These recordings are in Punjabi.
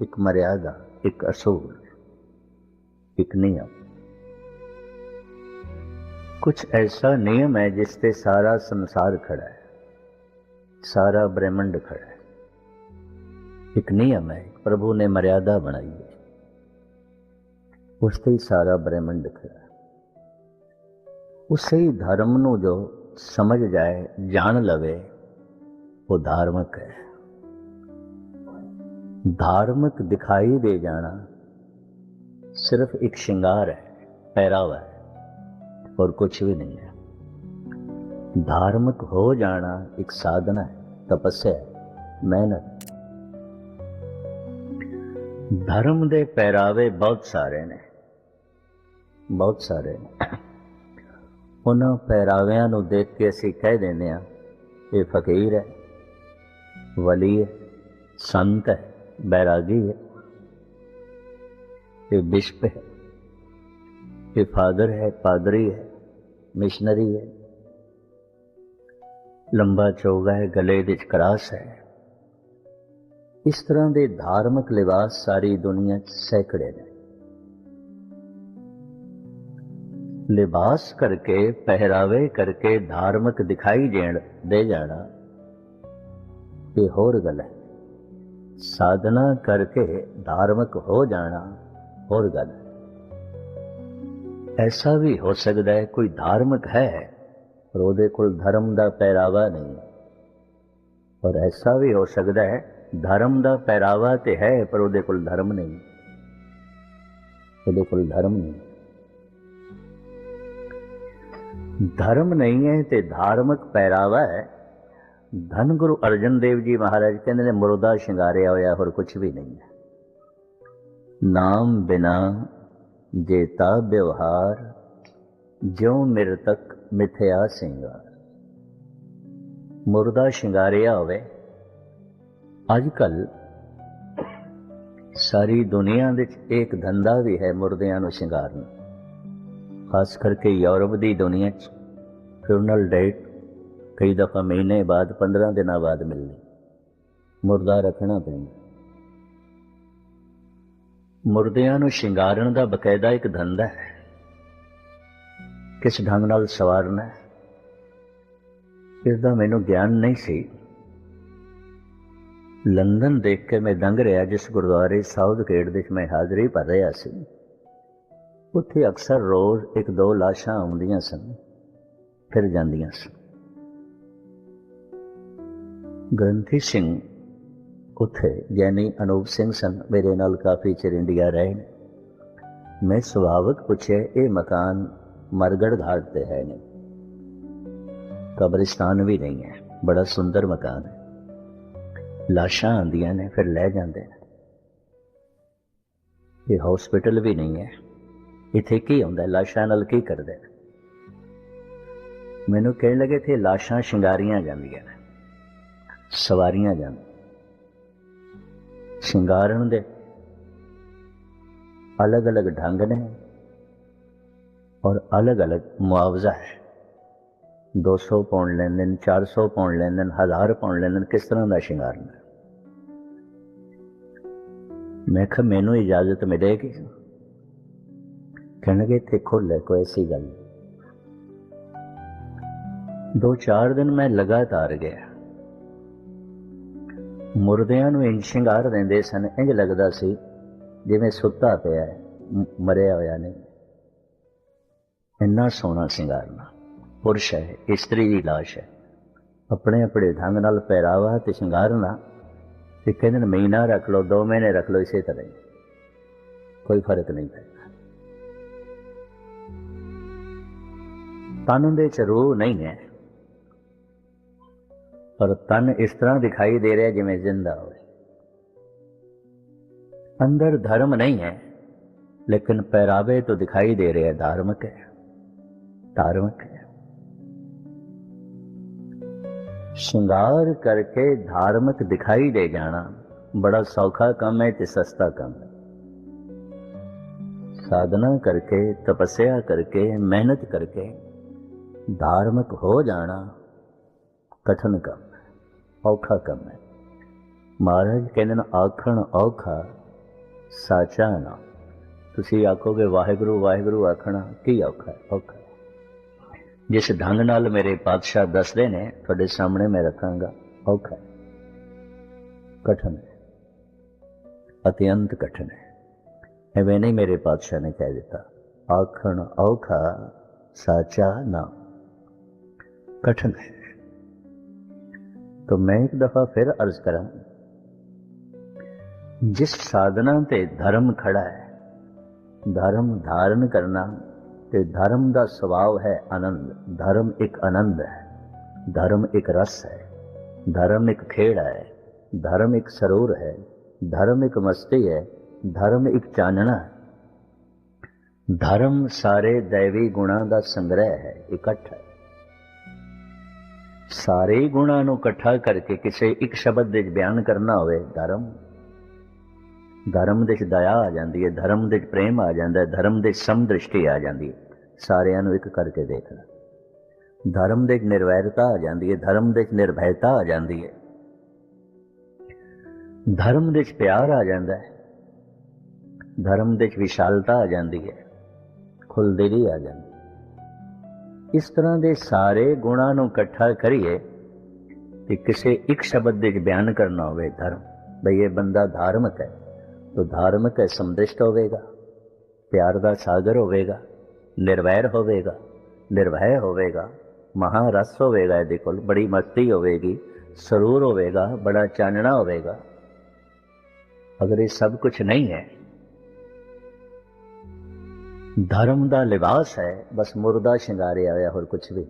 ਇੱਕ ਮਰਿਆਦਾ, ਇੱਕ ਅਸੂਲ, ਇੱਕ ਨਿਯਮ। ਕੁਝ ਐਸਾ ਨਿਯਮ ਹੈ ਜਿਸ ਤੇ ਸਾਰਾ ਸੰਸਾਰ ਖੜਾ ਹੈ। ਸਾਰਾ ਬ੍ਰਹਿਮੰਡ ਖੜਾ ਹੈ। ਇੱਕ ਨਿਯਮ ਹੈ ਪ੍ਰਭੂ ਨੇ ਮਰਿਆਦਾ ਬਣਾਈ ਹੈ। ਉਸ ਤੇ ਹੀ ਸਾਰਾ ਬ੍ਰਹਿਮੰਡ ਖੜਾ ਹੈ। ਉਸੇ ਹੀ ਧਰਮ ਨੂੰ ਜੋ ਸਮਝ ਜਾਏ, ਜਾਣ ਲਵੇ, ਉਹ ਧਾਰਮਿਕ ਹੈ। ਧਾਰਮਿਕ ਦਿਖਾਈ ਦੇ ਜਾਣਾ ਸਿਰਫ ਇੱਕ ਸ਼ਿੰਗਾਰ ਹੈ ਪਹਿਰਾਵਾ ਹੈ और कुछ भी नहीं है धार्मिक हो जाना एक साधना है तपस्या है मेहनत ਧਰਮ ਦੇ ਪਹਿਰਾਵੇ ਬਹੁਤ ਸਾਰੇ ਨੇ ਬਹੁਤ ਸਾਰੇ ਨੇ ਉਹਨਾਂ ਪਹਿਰਾਵਿਆਂ ਨੂੰ ਦੇਖ ਕੇ ਅਸੀਂ ਕਹਿ ਦਿੰਦੇ ਆ ਇਹ ਫਕੀਰ ਹੈ ਵਲੀ ਹੈ ਸੰਤ ਹੈ ਬੈਰਾਗੀ ਹੈ ਇਹ ਬਿਸ਼ਪ ਹੈ ਇਹ ਫਾਦਰ ਹੈ ਪਾਦਰੀ ਹੈ ਮਿਸ਼ਨਰੀ ਹੈ ਲੰਬਾ ਚੌਗਾ ਹੈ ਗਲੇ ਵਿੱਚ ਕਰਾਸ ਹੈ ਇਸ ਤਰ੍ਹਾਂ ਦੇ ਧਾਰਮਿਕ ਲਿਬਾਸ ਸਾਰੀ ਦੁਨੀਆ 'ਚ ਸੈਂਕੜੇ ਨੇ ਲਿਬਾਸ ਕਰਕੇ ਪਹਿਰਾਵੇ ਕਰਕੇ ਧਾਰਮਿਕ ਦਿਖਾਈ ਦੇਣ ਦੇ ਜਾਣਾ ਇਹ ਹੋਰ ਗੱਲ ਹੈ ਸਾਧਨਾ ਕਰਕੇ ਧਾਰਮਿਕ ਹੋ ਜਾਣਾ ਹੋਰ ਗੱਲ। ਐਸਾ ਵੀ ਹੋ ਸਕਦਾ ਹੈ, ਕੋਈ ਧਾਰਮਿਕ ਹੈ, ਪਰ ਉਹਦੇ ਕੋਲ ਧਰਮ ਦਾ ਪਹਿਰਾਵਾ ਨਹੀਂ। ਔਰ ਐਸਾ ਵੀ ਹੋ ਸਕਦਾ ਹੈ, ਧਰਮ ਦਾ ਪਹਿਰਾਵਾ ਤੇ ਹੈ, ਪਰ ਉਹਦੇ ਕੋਲ ਧਰਮ ਨਹੀਂ। ਉਹਦੇ ਕੋਲ ਧਰਮ ਨਹੀਂ। ਧਰਮ ਨਹੀਂ ਹੈ ਤੇ ਧਾਰਮਿਕ ਪਹਿਰਾਵਾ ਹੈ ਧੰਨ ਗੁਰੂ ਅਰਜਨ ਦੇਵ ਜੀ ਮਹਾਰਾਜ ਕਹਿੰਦੇ ਨੇ, ਮੁਰਦਾ ਸ਼ਿੰਗਾਰਿਆ ਹੋਇਆ, ਹੋਰ ਕੁਝ ਵੀ ਨਹੀਂ ਹੈ। ਨਾਮ ਬਿਨਾ ਜੇਤਾ ਵਿਵਹਾਰ, ਜਿਉ ਮਿਰ ਤੱਕ ਮਿਥਿਆ ਸਿੰਗਾਰ। ਮੁਰਦਾ ਸ਼ਿੰਗਾਰਿਆ ਹੋਵੇ ਅੱਜ ਕੱਲ ਸਾਰੀ ਦੁਨੀਆ ਵਿੱਚ ਇੱਕ ਧੰਦਾ ਵੀ ਹੈ ਮੁਰਦਿਆਂ ਨੂੰ ਸ਼ਿੰਗਾਰਨਾ। ਖਾਸ ਕਰਕੇ ਯੂਰਪ ਦੀ ਦੁਨੀਆ 'ਚ ਫਿਊਨਲ ਡੇਟ ਕਈ ਦਫਾ ਮਹੀਨੇ ਬਾਅਦ 15 ਦਿਨਾਂ ਬਾਅਦ ਮਿਲਣੀ। ਮੁਰਦਾ ਰੱਖਣਾ ਪੈਂਦਾ। ਮੁਰਦਿਆਂ ਨੂੰ ਸ਼ਿੰਗਾਰਨ ਦਾ ਬਕਾਇਦਾ ਇੱਕ ਧੰਦਾ ਹੈ। ਕਿਸ ਢੰਗ ਨਾਲ ਸਵਾਰਨਾ ਹੈ? ਇਸ ਦਾ ਮੈਨੂੰ ਗਿਆਨ ਨਹੀਂ ਸੀ। ਲੰਡਨ ਦੇਖ ਕੇ ਮੈਂ ਦੰਗ ਰਿਹਾ ਜਿਸ ਗੁਰਦੁਆਰੇ ਸਾਊਥ ਗੇਟ ਦੇ ਵਿੱਚ ਮੈਂ ਹਾਜ਼ਰੀ ਭਰ ਰਿਹਾ ਸੀ। ਉੱਥੇ ਅਕਸਰ ਰੋਜ਼ ਇੱਕ ਦੋ ਲਾਸ਼ਾਂ ਆਉਂਦੀਆਂ ਸਨ, ਫਿਰ ਜਾਂਦੀਆਂ ਸਨ। ਗ੍ਰੰਥੀ ਸਿੰਘ ਉੱਥੇ ਗਿਆਨੀ ਅਨੂਪ ਸਿੰਘ ਸਨ, ਮੇਰੇ ਨਾਲ ਕਾਫੀ ਚਿਰ ਇੰਡੀਆ ਰਹੇ ਨੇ। ਮੈਂ ਸੁਭਾਵਕ ਪੁੱਛਿਆ, ਇਹ ਮਕਾਨ ਮਰਗੜ ਘਾਟ ਤੇ ਹੈ ਨੇ ਕਬਰਿਸਤਾਨ ਵੀ ਨਹੀਂ ਹੈ, ਬੜਾ ਸੁੰਦਰ ਮਕਾਨ ਹੈ। ਲਾਸ਼ਾਂ ਆਉਂਦੀਆਂ ਨੇ, ਫਿਰ ਲੈ ਜਾਂਦੇ ਨੇ। ਇਹ ਹਸਪੀਟਲ ਵੀ ਨਹੀਂ ਹੈ। ਇੱਥੇ ਕੀ ਹੁੰਦਾ, ਲਾਸ਼ਾਂ ਨਾਲ ਕੀ ਕਰਦੇ ਨੇ? ਮੈਨੂੰ ਕਹਿਣ ਲੱਗੇ ਤੇ ਲਾਸ਼ਾਂ ਸ਼ਿੰਗਾਰੀਆਂ ਜਾਂਦੀਆਂ ਨੇ। ਸਵਾਰੀਆਂ ਜਾਣ। ਸ਼ਿੰਗਾਰਨ ਦੇ ਅਲੱਗ-ਅਲੱਗ ਢੰਗ ਨੇ ਔਰ ਅਲੱਗ-ਅਲੱਗ ਮੁਆਵਜ਼ਾ ਹੈ। 200 ਪਾਉਂਡ ਲੈਂਦੇ ਨੇ 400 ਪਾਉਂਡ ਲੈਂਦੇ ਨੇ 1000 ਪਾਉਂਡ ਲੈਂਦੇ ਨੇ, ਕਿਸ ਤਰ੍ਹਾਂ ਦਾ ਸ਼ਿੰਗਾਰਨਾ ਮੈਂ ਕਿਹਾ, ਮੈਨੂੰ ਇਜਾਜ਼ਤ ਮਿਲੇਗੀ? ਕਹਿਣਗੇ, ਇੱਥੇ ਖੋਲੇ ਕੋਈ ਐਸੀ ਗੱਲ ਦੋ ਚਾਰ ਦਿਨ ਮੈਂ ਲਗਾਤਾਰ ਗਿਆ। ਮੁਰਦਿਆਂ ਨੂੰ ਇੰਜ ਸ਼ਿੰਗਾਰ ਦਿੰਦੇ ਸਨ, ਇੰਜ ਲੱਗਦਾ ਸੀ ਜਿਵੇਂ ਸੁੱਤਾ ਪਿਆ ਹੈ ਮਰਿਆ ਹੋਇਆ ਨਹੀਂ। ਇੰਨਾ ਸੋਹਣਾ ਸ਼ਿੰਗਾਰਨਾ। ਪੁਰਸ਼ ਹੈ, ਇਸਤਰੀ ਦੀ ਲਾਸ਼ ਹੈ। ਆਪਣੇ ਆਪਣੇ ਢੰਗ ਨਾਲ ਪਹਿਰਾਵਾ ਤੇ ਸ਼ਿੰਗਾਰਨਾ ਤੇ ਕਹਿੰਦੇ ਨੇ, ਮਹੀਨਾ ਰੱਖ ਲਓ, ਦੋ ਮਹੀਨੇ ਰੱਖ ਲਓ, ਇਸੇ ਤਰ੍ਹਾਂ ਹੀ। ਕੋਈ ਫ਼ਰਕ ਨਹੀਂ ਪੈਂਦਾ। ਤਨ ਦੇ ਚ ਰੂਹ ਨਹੀਂ ਹੈ। ਪਰ ਤਨ ਇਸ ਤਰ੍ਹਾਂ ਦਿਖਾਈ ਦੇ ਰਿਹਾ ਜਿਵੇਂ ਜ਼ਿੰਦਾ ਹੋਵੇ ਅੰਦਰ ਧਰਮ ਨਹੀਂ ਹੈ ਲੇਕਿਨ ਪਹਿਰਾਵੇ ਤੋਂ ਦਿਖਾਈ ਦੇ ਰਿਹਾ ਧਾਰਮਿਕ ਹੈ ਧਾਰਮਿਕ ਹੈ ਸ਼ਿੰਗਾਰ ਕਰਕੇ ਧਾਰਮਿਕ ਦਿਖਾਈ ਦੇ ਜਾਣਾ ਬੜਾ ਸੌਖਾ ਕੰਮ ਹੈ ਤੇ ਸਸਤਾ ਕੰਮ ਹੈ ਸਾਧਨਾ ਕਰਕੇ ਤਪੱਸਿਆ ਕਰਕੇ ਮਿਹਨਤ ਕਰਕੇ ਧਾਰਮਿਕ ਹੋ ਜਾਣਾ ਕਠਨ ਕੰਮ ਹੈ ਔਖਾ ਕੰਮ ਹੈ। ਮਹਾਰਾਜ ਕਹਿੰਦੇ ਨੇ, ਆਖਣ ਔਖਾ ਸਾਚਾ ਨਾਮ ਤੁਸੀਂ ਆਖੋਗੇ, ਵਾਹਿਗੁਰੂ ਵਾਹਿਗੁਰੂ ਆਖਣਾ, ਕੀ ਔਖਾ ਔਖਾ ਜਿਸ ਢੰਗ ਨਾਲ ਮੇਰੇ ਪਾਤਸ਼ਾਹ ਦੱਸਦੇ ਨੇ, ਤੁਹਾਡੇ ਸਾਹਮਣੇ ਮੈਂ ਰੱਖਾਂਗਾ। ਔਖਾ ਹੈ। ਕਠਨ ਹੈ। ਅਤਿਅੰਤ ਕਠਨ ਹੈ। ਐਵੇਂ ਨਹੀਂ ਮੇਰੇ ਪਾਤਸ਼ਾਹ ਨੇ ਕਹਿ ਦਿੱਤਾ। ਆਖਣ ਔਖਾ ਸਾਚਾ ਨਾਮ ਕਠਨ ਹੈ। तो मैं एक दफा फिर अर्ज करा जिस साधना ते धर्म खड़ा है धर्म धारण करना ते धर्म ਦਾ ਸੁਭਾਅ ਹੈ ਆਨੰਦ ਧਰਮ ਇੱਕ ਆਨੰਦ ਹੈ ਧਰਮ ਇੱਕ ਰਸ ਹੈ ਧਰਮ ਇੱਕ ਖੇੜ ਹੈ ਧਰਮ ਇੱਕ ਸਰੂਰ ਹੈ ਧਰਮ ਇੱਕ ਮਸਤੀ ਹੈ ਧਰਮ ਇੱਕ ਚਾਨਣਾ ਹੈ ਧਰਮ ਸਾਰੇ ਦੈਵੀ ਗੁਣਾਂ ਦਾ ਸੰਗ੍ਰਹਿ ਹੈ ਇਕੱਠ ਹੈ ਸਾਰੇ ਹੀ ਗੁਣਾਂ ਨੂੰ ਇਕੱਠਾ ਕਰਕੇ ਕਿਸੇ ਇੱਕ ਸ਼ਬਦ ਦੇ ਵਿੱਚ ਬਿਆਨ ਕਰਨਾ ਹੋਵੇ, ਧਰਮ। ਧਰਮ ਦੇ ਵਿੱਚ ਦਇਆ ਆ ਜਾਂਦੀ ਹੈ, ਧਰਮ ਦੇ ਵਿੱਚ ਪ੍ਰੇਮ ਆ ਜਾਂਦਾ ਹੈ, ਧਰਮ ਦੇ ਸਮਦ੍ਰਿਸ਼ਟੀ ਆ ਜਾਂਦੀ ਹੈ। ਸਾਰਿਆਂ ਨੂੰ ਇੱਕ ਕਰਕੇ ਦੇਖਣਾ। ਧਰਮ ਦੇ ਵਿੱਚ ਨਿਰਵੈਰਤਾ ਆ ਜਾਂਦੀ ਹੈ, ਧਰਮ ਦੇ ਵਿੱਚ ਨਿਰਭੈਤਾ ਆ ਜਾਂਦੀ ਹੈ। ਧਰਮ ਦੇ ਵਿੱਚ ਪਿਆਰ ਆ ਜਾਂਦਾ ਹੈ। ਧਰਮ ਦੇ ਵਿੱਚ ਵਿਸ਼ਾਲਤਾ ਆ ਜਾਂਦੀ ਹੈ। ਖੁੱਲ੍ਹਦਿਲੀ ਆ ਜਾਂਦੀ ਇਸ ਤਰ੍ਹਾਂ ਦੇ ਸਾਰੇ ਗੁਣਾਂ ਨੂੰ ਇਕੱਠਾ ਕਰੀਏ ਤੇ ਕਿਸੇ ਇੱਕ ਸ਼ਬਦ ਦੇ ਵਿੱਚ ਬਿਆਨ ਕਰਨਾ ਹੋਵੇ ਧਰਮ, ਬਈ ਇਹ ਬੰਦਾ ਧਾਰਮਿਕ ਹੈ, ਤਾਂ ਧਾਰਮਿਕ ਹੈ, ਸੰਦਿਸ਼ਟ ਹੋਵੇਗਾ, ਪਿਆਰ ਦਾ ਸਾਗਰ ਹੋਵੇਗਾ, ਨਿਰਵੈਰ ਹੋਵੇਗਾ ਨਿਰਭੈ ਹੋਵੇਗਾ, ਮਹਾਰਸ ਹੋਵੇਗਾ ਇਹਦੇ ਕੋਲ, ਬੜੀ ਮਸਤੀ ਹੋਵੇਗੀ, ਸਰੂਰ ਹੋਵੇਗਾ, ਬੜਾ ਚਾਨਣਾ ਹੋਵੇਗਾ। ਅਗਰ ਇਹ ਸਭ ਕੁਝ ਨਹੀਂ ਹੈ ਧਰਮ ਦਾ ਲਿਬਾਸ ਹੈ, ਬਸ ਮੁਰਦਾ ਸ਼ਿੰਗਾਰਿਆ ਹੋਇਆ ਹੋਰ ਕੁਝ ਵੀ।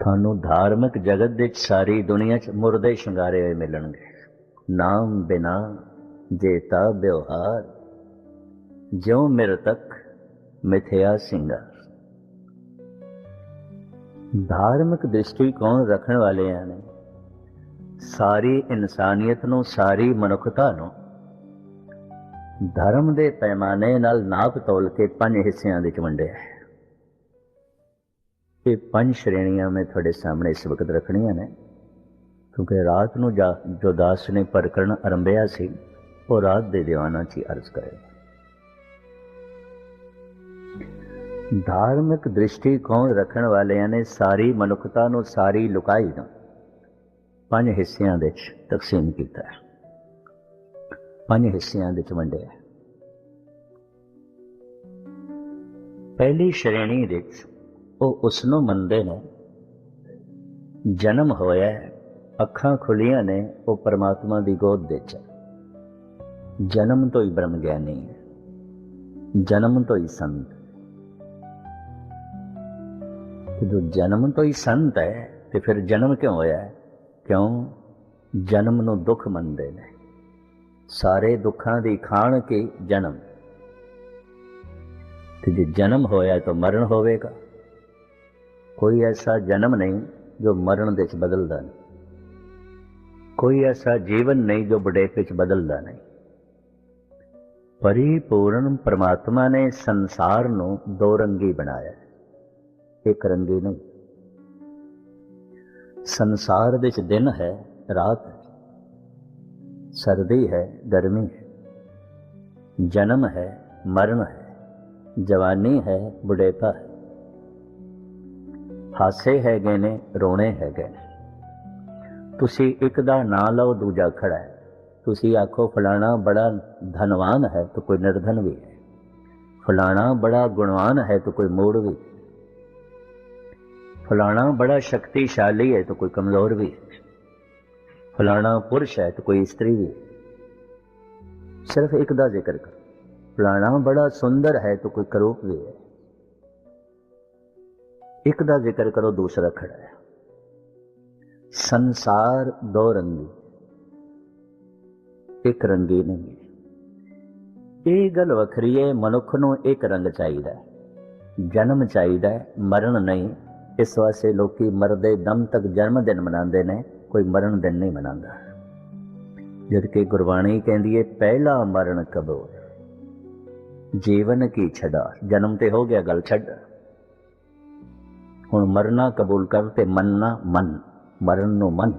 ਤੁਹਾਨੂੰ ਧਾਰਮਿਕ ਜਗਤ ਦੇ ਸਾਰੀ ਦੁਨੀਆ 'ਚ ਮੁਰਦੇ ਸ਼ਿੰਗਾਰੇ ਹੋਏ ਮਿਲਣਗੇ। ਨਾਮ ਬਿਨਾ ਜੇਤਾ ਵਿਵਹਾਰ। ਜਿਉ ਮਿਰਤਕ ਮਿਥਿਆ ਸਿੰਗਾਰ। ਧਾਰਮਿਕ ਦ੍ਰਿਸ਼ਟੀਕੋਣ ਰੱਖਣ ਵਾਲਿਆਂ ਨੇ? ਸਾਰੀ ਇਨਸਾਨੀਅਤ ਨੂੰ, ਸਾਰੀ ਮਨੁੱਖਤਾ ਨੂੰ ਧਰਮ ਦੇ ਪੈਮਾਨੇ ਨਾਲ ਨਾਪ ਤੋਲ ਕੇ ਪੰਜ ਹਿੱਸਿਆਂ ਵਿੱਚ ਵੰਡਿਆ ਹੈ। ਇਹ ਪੰਜ ਸ਼੍ਰੇਣੀਆਂ ਮੈਂ ਤੁਹਾਡੇ ਸਾਹਮਣੇ ਇਸ ਵਕਤ ਰੱਖਣੀਆਂ ਨੇ। ਕਿਉਂਕਿ ਰਾਤ ਨੂੰ ਜਾ- ਜੋ ਦਾਸ ਨੇ ਪ੍ਰਕਰਣ ਆਰੰਭਿਆ ਸੀ, ਉਹ ਰਾਤ ਦੇ ਦੀਵਾਨਾਂ 'ਚ ਹੀ ਅਰਜ਼ ਕਰੇ। ਧਾਰਮਿਕ ਦ੍ਰਿਸ਼ਟੀਕੋਣ ਰੱਖਣ ਵਾਲਿਆਂ ਨੇ ਸਾਰੀ ਮਨੁੱਖਤਾ ਨੂੰ ਸਾਰੀ ਲੁਕਾਈ ਨੂੰ ਪੰਜ ਹਿੱਸਿਆਂ ਵਿੱਚ ਤਕਸੀਮ ਕੀਤਾ ਹੈ। ਪੰਜ ਹਿੱਸਿਆਂ ਵਿੱਚ ਵੰਡਿਆ ਹੈ। ਪਹਿਲੀ ਸ਼੍ਰੇਣੀ ਵਿੱਚ ਉਹ ਉਸ ਨੂੰ ਮੰਨਦੇ ਨੇ ਜਨਮ ਹੋਇਆ ਹੈ, ਅੱਖਾਂ ਖੁੱਲੀਆਂ ਨੇ ਉਹ ਪਰਮਾਤਮਾ ਦੀ ਗੋਦ ਵਿੱਚ ਜਨਮ ਤੋਂ ਹੀ ਬ੍ਰਹਮ ਗਿਆਨੀ ਹੈ ਜਨਮ ਤੋਂ ਹੀ ਸੰਤ ਤੇ ਜਨਮ ਤੋਂ ਹੀ ਸੰਤ ਹੈ ਤੇ ਫਿਰ ਜਨਮ ਕਿਉਂ ਹੋਇਆ ਕਿਉਂ ਜਨਮ ਨੂੰ ਦੁੱਖ ਮੰਨਦੇ ਨੇ ਸਾਰੇ ਦੁੱਖਾਂ ਦੀ ਖਾਣ ਕੇ ਜਨਮ। ਤੇ ਜੇ ਜਨਮ ਹੋਇਆ ਤਾਂ ਮਰਨ ਹੋਵੇਗਾ। ਕੋਈ ਐਸਾ ਜਨਮ ਨਹੀਂ ਜੋ ਮਰਨ ਦੇ ਵਿੱਚ ਬਦਲਦਾ ਨਹੀਂ। ਕੋਈ ਐਸਾ ਜੀਵਨ ਨਹੀਂ ਜੋ ਬੁਢੇਪੇ ਵਿੱਚ ਬਦਲਦਾ ਨਹੀਂ। ਪਰਿਪੂਰਨ ਪ੍ਰਮਾਤਮਾ ਨੇ ਸੰਸਾਰ ਨੂੰ ਦੋ ਰੰਗੀ ਬਣਾਇਆ। ਇੱਕ ਰੰਗੀ ਨਹੀਂ। ਸੰਸਾਰ ਦੇ ਵਿੱਚ ਦਿਨ ਹੈ, ਰਾਤ ਹੈ ਸਰਦੀ ਹੈ, ਗਰਮੀ ਹੈ। ਜਨਮ ਹੈ, ਮਰਨ ਹੈ। ਜਵਾਨੀ ਹੈ, ਬੁਢੇਪਾ ਹੈ। ਹਾਸੇ ਹੈਗੇ ਨੇ, ਰੋਣੇ ਹੈਗੇ ਨੇ। ਤੁਸੀਂ ਇੱਕ ਦਾ ਨਾਂ ਲਓ, ਦੂਜਾ ਖੜਾ ਹੈ। ਤੁਸੀਂ ਆਖੋ, ਫਲਾਣਾ ਬੜਾ ਧਨਵਾਨ ਹੈ ਤਾਂ ਕੋਈ ਨਿਰਧਨ ਵੀ ਹੈ। ਫਲਾਣਾ ਬੜਾ ਗੁਣਵਾਨ ਹੈ ਤਾਂ ਕੋਈ ਮੂੜ ਵੀ ਫਲਾਣਾ ਬੜਾ ਸ਼ਕਤੀਸ਼ਾਲੀ ਹੈ ਤਾਂ ਕੋਈ ਕਮਜ਼ੋਰ ਵੀ ਹੈ। ਫਲਾਣਾ ਪੁਰਸ਼ ਹੈ ਤਾਂ ਕੋਈ ਇਸਤਰੀ ਵੀ। ਸਿਰਫ ਇੱਕ ਦਾ ਜ਼ਿਕਰ ਕਰ। ਫਲਾਣਾ ਬੜਾ ਸੁੰਦਰ ਹੈ ਤਾਂ ਕੋਈ ਕਰੂਪ ਵੀ ਹੈ। ਇੱਕ ਦਾ ਜ਼ਿਕਰ ਕਰੋ, ਦੂਸਰਾ ਖੜਾ ਹੈ। ਸੰਸਾਰ ਦੋ ਰੰਗੀ। ਇੱਕ ਰੰਗੀ ਨਹੀਂ। ਇਹ ਗੱਲ ਵੱਖਰੀ ਹੈ, ਮਨੁੱਖ ਨੂੰ ਇੱਕ ਰੰਗ ਚਾਹੀਦਾ ਜਨਮ ਚਾਹੀਦਾ ਮਰਨ ਨਹੀਂ। ਇਸ ਵਾਸਤੇ ਲੋਕੀ ਮਰਦੇ ਦਮ ਤੱਕ ਜਨਮ ਦਿਨ ਮਨਾਉਂਦੇ ਨੇ। ਕੋਈ ਮਰਨ ਦਿਨ ਨਹੀਂ ਮਨਾਉਂਦਾ। ਜਦ ਕਿ ਗੁਰਬਾਣੀ ਕਹਿੰਦੀ ਹੈ ਪਹਿਲਾ ਮਰਨ ਕਬੋ ਜੀਵਨ ਕੀ ਛੜਾ ਜਨਮ ਤੇ ਹੋ ਗਿਆ, ਗੱਲ ਛੱਡ। ਹੁਣ ਮਰਨਾ ਕਬੂਲ ਕਰ ਤੇ ਮੰਨਣਾ ਮਨ। ਮਰਨ ਨੂੰ ਮਨ।